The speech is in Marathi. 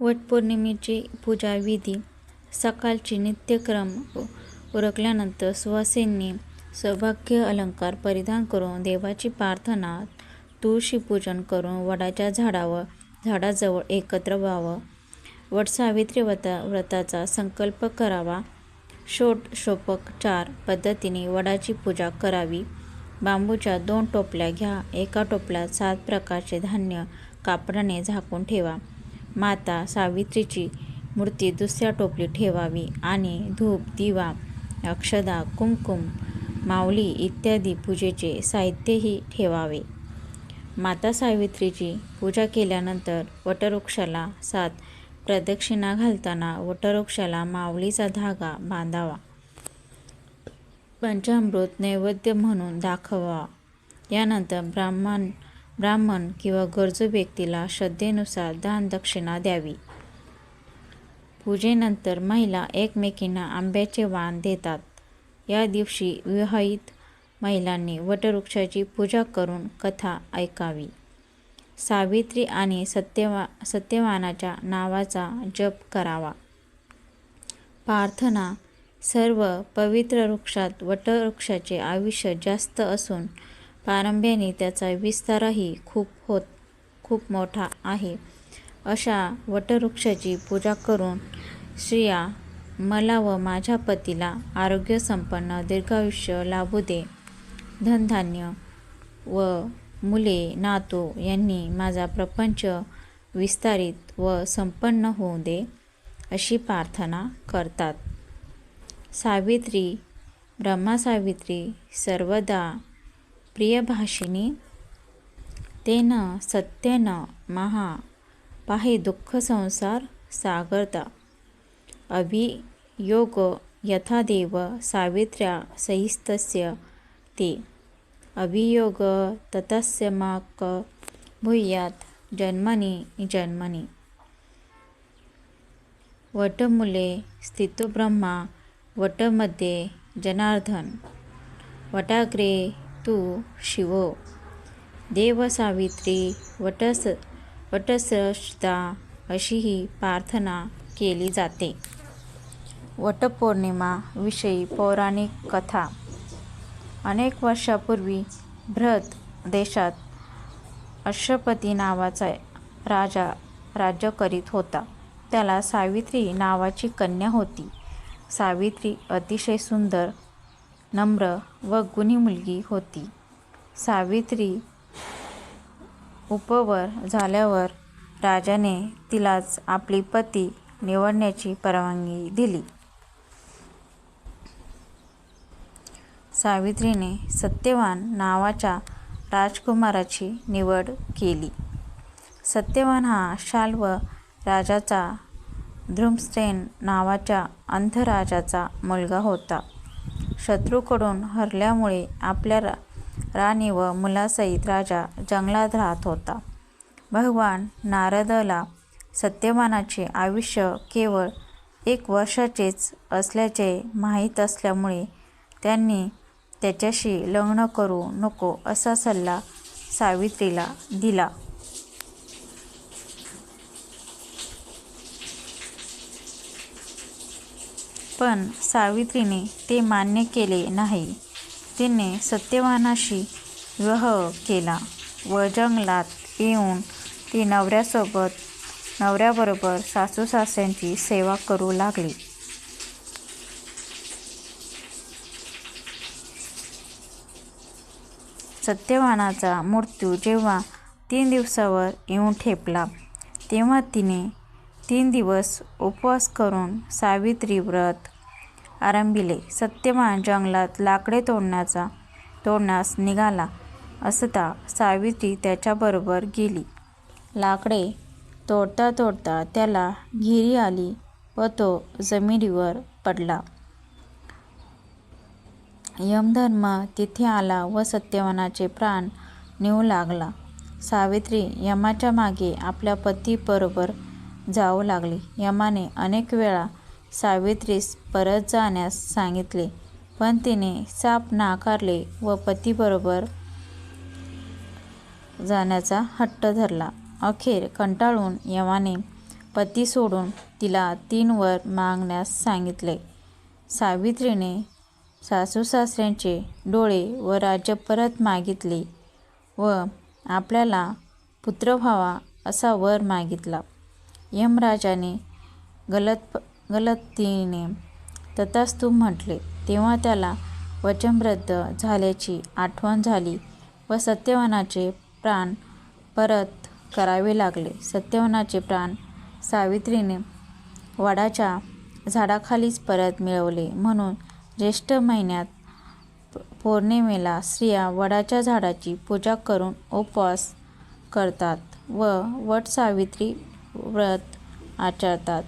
वटपौर्णिमेची पूजा विधी सकाळची नित्यक्रम उरकल्यानंतर सुवासिनींनी सौभाग्य अलंकार परिधान करून देवाची प्रार्थना तुळशीपूजन करून वडाच्या झाडावर झाडाजवळ एकत्र व्हावं. वटसावित्री व्रता व्रताचा संकल्प करावा. षोडशोपचार पद्धतीने वडाची पूजा करावी. बांबूच्या दोन टोपल्या घ्या. एका टोपल्यात सात प्रकारचे धान्य कापडाने झाकून ठेवा. माता सावित्रीची मूर्ती दुसऱ्या टोपलीत ठेवावी आणि धूप दिवा अक्षदा कुंकुम माऊली इत्यादी पूजेचे साहित्यही ठेवावे. माता सावित्रीची पूजा केल्यानंतर वटवृक्षाला सात प्रदक्षिणा घालताना वटवृक्षाला माऊलीचा धागा बांधावा. पंचामृत नैवेद्य म्हणून दाखवा. यानंतर ब्राह्मण ब्राह्मण किंवा गरजू व्यक्तीला श्रद्धेनुसार दानदक्षिणा द्यावी. पूजेनंतर महिला एकमेकींना आंब्याचे वाण देतात. या दिवशी विवाहित महिलांनी वटवृक्षाची पूजा करून कथा ऐकावी. सावित्री आणि सत्यवा सत्यवानाच्या नावाचा जप करावा. प्रार्थना सर्व पवित्र वृक्षात वटवृक्षाचे आयुष्य जास्त असून पारंब्याने त्याचा विस्तारही खूप होत खूप मोठा आहे. अशा वटवृक्षाची पूजा करून स्त्रिया मला व माझ्या पतीला आरोग्यसंपन्न दीर्घायुष्य लाभू दे. धनधान्य व मुले नातू यांनी माझा प्रपंच विस्तारित व संपन्न होऊ दे अशी प्रार्थना करतात. सावित्री ब्रह्मासावित्री सर्वदा प्रियभाषिणी तेन सत्यन महा पाहि दुःख संसार सागरता। अभियोग यथादेव सावित्र्या सहिस्तस्य ते। अभियोग ततस्य माक भूयात जन्मनी जन्मनी। वटमुले स्थितो ब्रह्मा वटमध्ये जनार्दन। वटाग्रे तू देव देवसावित्री वटस वटसृष्टा अशी ही प्रार्थना केली जाते. वटपौर्णिमाविषयी पौराणिक कथा. अनेक वर्षापूर्वी भ्रत देशात अश्वपती नावाचा राजा राज्य करीत होता. त्याला सावित्री नावाची कन्या होती. सावित्री अतिशय सुंदर नम्र व गुणी मुलगी होती. सावित्री उपवर झाल्यावर राजाने तिलाच आपली पती निवडण्याची परवानगी दिली. सावित्रीने सत्यवान नावाच्या राजकुमाराची निवड केली. सत्यवान हा शाल्व राजाचा धृमसेन नावाच्या अंधराजाचा मुलगा होता. शत्रूकडून हरल्यामुळे आपल्या रा राणी व मुलासहित राजा जंगलात राहत होता. भगवान नारदला सत्यवानाचे आयुष्य केवळ एक वर्षाचेच असल्याचे माहीत असल्यामुळे त्यांनी त्याच्याशी लग्न करू नको असा सल्ला सावित्रीला दिला. पण सावित्रीने ते मान्य केले नाही. तिने सत्यवानाशी विवाह केला. व जंगलात येऊन ती नवऱ्यासोबत नवऱ्याबरोबर सासूसासऱ्यांची सेवा करू लागली. सत्यवानाचा मृत्यू जेव्हा तीन दिवसावर येऊन ठेपला तेव्हा तिने तीन दिवस उपवास करून सावित्री व्रत आरंभिले. सत्यवान जंगलात लाकडे तोडण्याचा तोडण्यास निघाला. असता सावित्री त्याच्याबरोबर गेली. लाकडे तोडता तोडता त्याला घिरी आली व तो जमिनीवर पडला. यमधर्म तिथे आला व सत्यवानाचे प्राण नेऊ लागला. सावित्री यमाच्या मागे आपल्या पतीबरोबर जाऊ लागली. यमाने अनेक वेळा सावित्रीस परत जाण्यास सांगितले पण तिने साप नाकारले व पतीबरोबर जाण्याचा हट्ट धरला अखेर कंटाळून यमाने पती सोडून तिला तीन वर मागण्यास सांगितले. सावित्रीने सासूसासऱ्यांचे डोळे व राज्य परत मागितले व आपल्याला पुत्र व्हावा असा वर मागितला. यमराजाने गलत गलतीने तथास्तू म्हटले. तेव्हा त्याला वचनबद्ध झाल्याची आठवण झाली व सत्यवानाचे प्राण परत करावे लागले. सत्यवानाचे प्राण सावित्रीने वडाच्या झाडाखालीच परत मिळवले म्हणून ज्येष्ठ महिन्यात पौर्णिमेला स्त्रिया वडाच्या झाडाची पूजा करून उपवास करतात व वटसावित्री व्रत आचरतात.